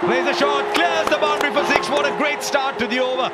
Plays a shot, clears the boundary for six. What a great start to the over.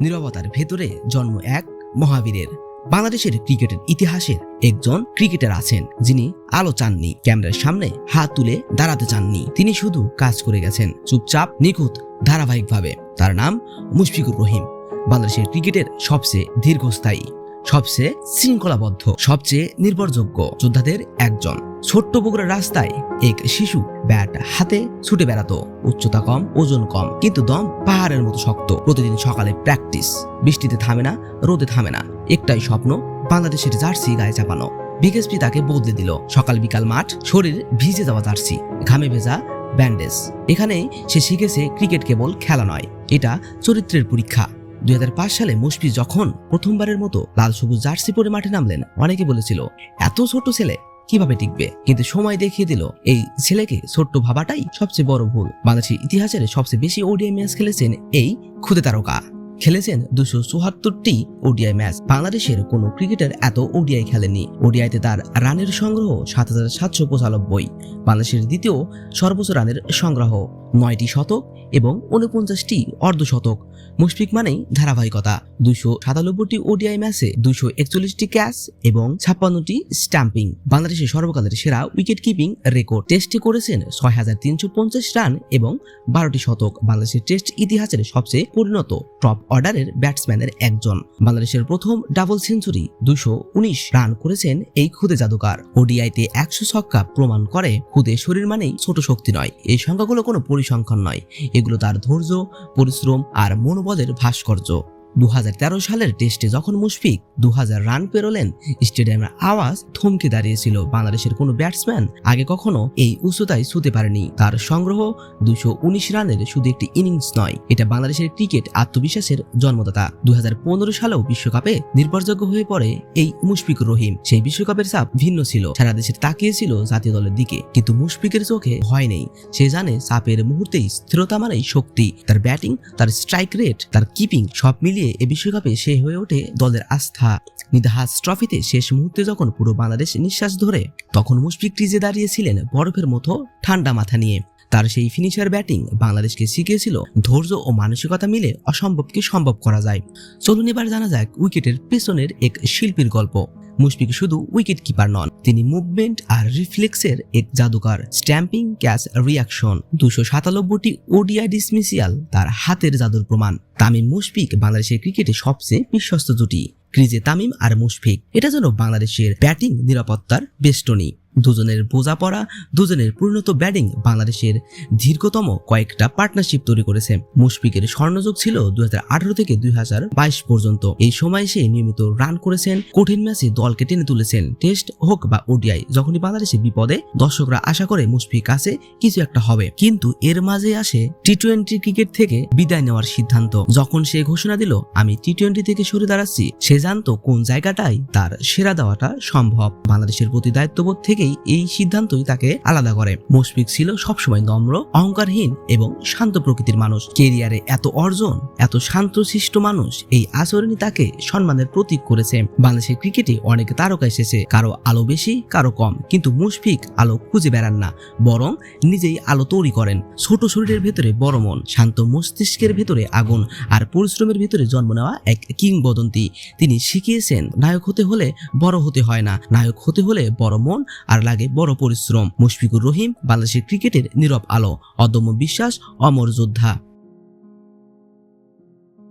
নীরবতার ভেতরে জন্ম এক মহাবীরের। বাংলাদেশের ক্রিকেটের ইতিহাসের একজন ক্রিকেটার আছেন যিনি আলো চাননি ক্যামেরার সামনে হাত তুলে দাঁড়াতে চাননি। তিনি শুধু কাজ করে গেছেন চুপচাপ নিখুঁত ধারাবাহিকভাবে। তার নাম মুশফিকুর রহিম। বাংলাদেশের ক্রিকেটের সবচেয়ে দীর্ঘস্থায়ী সবচেয়ে শৃঙ্খলাবদ্ধ সবচেয়ে নির্ভরযোগ্য যোদ্ধাদের একজন। ছোট্ট বগুড়ার রাস্তায় এক শিশু ব্যাট হাতে ছুটে বেড়াতো। উচ্চতা কম, ওজন কম, কিন্তু দম পাহাড়ের মতো শক্ত। প্রতিদিন সকালে প্র্যাকটিস। বৃষ্টিতে থামে না, রোদে থামে না। একটাই স্বপ্ন, বাংলাদেশের জার্সি গায়ে চাপানো। বিকেএসপি তাকে বদলে দিল। সকাল বিকাল মাঠ, শরীর ভিজে যাওয়া জার্সি, ঘামে ভেজা ব্যান্ডেজ। এখানে সে শিখেছে ক্রিকেট কেবল খেলা নয়, এটা চরিত্রের পরীক্ষা। দুই হাজার পাঁচ সালে মুশফি যখন প্রথমবারের মতো লাল সবুজ জার্সি পরে মাঠে নামলেন, অনেকে বলেছিল, এত ছোট ছেলে কীভাবে টিকবে? কিন্তু সময় দেখিয়ে দিল, এই ছেলেকে ছোট্ট ভাবাটাই সবচেয়ে বড় ভুল। বাংলাদেশের ইতিহাসের সবচেয়ে বেশি ওডিআই ম্যাচ খেলেছেন এই ক্ষুদে তারকা। খেলেছেন দুশো চুহাত্তরটি ওডিআই ম্যাচ বাংলাদেশের কোনো ক্রিকেটার এত ওডিআই খেলেনি ওডিআইতে তার রানের সংগ্রহ সাত হাজার সাতশো পঁচানব্বই। বাংলাদেশের দ্বিতীয় সর্বোচ্চ রানের সংগ্রহ। নয়টি শতক এবং উনপঞ্চাশটি অর্ধশতক। মুশফিক মানেই ধারাবাহিকতা। দুইশো সাতানব্বইটি ওডিআই ম্যাচে দুইশো একচল্লিশটি ক্যাচ এবং ছাপ্পান্নটি স্ট্যাম্পিং বাংলাদেশের সর্বকালের সেরা উইকেট কিপিং রেকর্ড। টেস্টে করেছেন ছয় হাজার তিনশো পঞ্চাশ রান এবং বারোটি শতক। বাংলাদেশের টেস্ট ইতিহাসের সবচেয়ে পরিণত টপ অর্ডারের ব্যাটসম্যানের একজন। বাংলাদেশের প্রথম ডাবল সেঞ্চুরি দুশো উনিশ রান করেছেন এই খুদে জাদুকার। ওডিআইতে একশো ছক্কা প্রমাণ করে খুদে শরীর মানেই ছোট শক্তি নয়। এই সংখ্যাগুলো কোনো পরিসংখ্যান নয়। এগুলো তার ধৈর্য পরিশ্রম আর মনোবলের ভাস্কর্য। দু হাজার তেরো সালের টেস্টে যখন মুশফিক দু হাজার রান পেরোলেন, স্টেডিয়ামের আওয়াজ থমকে দাঁড়িয়েছিল বাংলাদেশের কোনো ব্যাটসম্যান আগে কখনো এই উচ্চতায় ছুতে পারেনি। তার সংগ্রহ দুশো রানের শুধু একটি ইনিংস নয়, এটা বাংলাদেশের ক্রিকেট আত্মবিশ্বাসের জন্মদাতা। দু সালেও বিশ্বকাপে নির্ভরযোগ্য হয়ে পড়ে এই মুশফিকুর রহিম। সেই বিশ্বকাপের চাপ ভিন্ন ছিল, সারা দেশের তাকিয়েছিল জাতীয় দলের দিকে। কিন্তু মুশফিকের চোখে ভয় নেই, সে জানে চাপের মুহূর্তেই স্থিরতা মানেই শক্তি। তার ব্যাটিং, তার স্ট্রাইক রেট, তার কিপিং সব মিলিয়ে এ বিশ্বকাপে সে হয়ে ওঠে দলের আস্থা। নিদাহাস ট্রফিতে শেষ মুহূর্তে যখন পুরো বাংলাদেশ নিঃশ্বাস ধরে, তখন মুশফিক ক্রিজে দাঁড়িয়েছিলেন বরফের মতো ঠান্ডা মাথা নিয়ে। তার সেই ফিনিশার ব্যাটিং বাংলাদেশকে শিখিয়েছিল ধৈর্য ও মানসিকতা মিলে অসম্ভবকে সম্ভব করা যায়। চলুন এবার জানা যাক উইকেটের পেছনের এক শিল্পীর গল্প। মুশফিক শুধু উইকেট কিপার নন, তিনি মুভমেন্ট আর রিফ্লেক্সের এক জাদুকার স্ট্যাম্পিং ক্যাচ রিয়াকশন দুশো সাতানব্বইটি ওডিআই ডিসমিসিয়াল তার হাতের জাদুর প্রমাণ। তামিম মুশফিক বাংলাদেশের ক্রিকেটে সবচেয়ে বিশ্বস্ত জুটি। ক্রিজে তামিম আর মুশফিক, এটা যেন বাংলাদেশের ব্যাটিং নিরাপত্তার বেষ্টনী। দুজনের বোঝাপড়া, দুজনের পরিণত ব্যাটিং বাংলাদেশের দীর্ঘতম কয়েকটা পার্টনারশিপ তৈরি করেছে। মুশফিকের স্বর্ণযুগ ছিল দু হাজার আঠারো থেকে দু হাজার বাইশ পর্যন্ত। এই সময় সে নিয়মিত রান করেছেন, কঠিন ম্যাচে দলকে টেনে তুলেছেন। টেস্ট হোক বা ওডিআই যখনই বাংলাদেশে বিপদে, দর্শকরা আশা করে মুশফিক কাছে কিছু একটা হবে। কিন্তু এর মাঝে আসে টি টোয়েন্টি ক্রিকেট থেকে বিদায় নেওয়ার সিদ্ধান্ত। যখন সে ঘোষণা দিল, আমি টি টোয়েন্টি থেকে সরে দাঁড়াচ্ছি সে জানতো কোন জায়গাটাই তার সেরা দেওয়াটা সম্ভব। বাংলাদেশের প্রতি দায়িত্ববোধ থেকেই এই সিদ্ধান্তই তাকে আলাদা করে। মুশফিক ছিল সবসময় নম্র, অহংকারহীন এবং শান্ত প্রকৃতির মানুষ। কেরিয়ারে এত অর্জন, এত শান্ত শিষ্ট মানুষ, এই আচরণই তাকে সম্মানের প্রতীক করেছে। বাংলাদেশের ক্রিকেটে অনেক তারকা এসেছে, কারও আলো বেশি, কারও কম। কিন্তু মুশফিক আলো খুঁজে বেড়ান না, বরং নিজেই আলো তৈরি করেন। ছোট শরীরের ভেতরে বড় মন, শান্ত মস্তিষ্কের ভেতরে আগুন, আর পরিশ্রমের ভেতরে জন্ম নেওয়া এক কিংবদন্তি। তিনি শিখিয়েছেন, নায়ক হতে হলে বড় হতে হয় না। নায়ক হতে হলে বড় মন আর লাগে বড় পরিশ্রম। মুশফিকুর রহিম বাংলাদেশের ক্রিকেটের নীরব আলো। অদম্য বিশ্বাস অমর যোদ্ধা।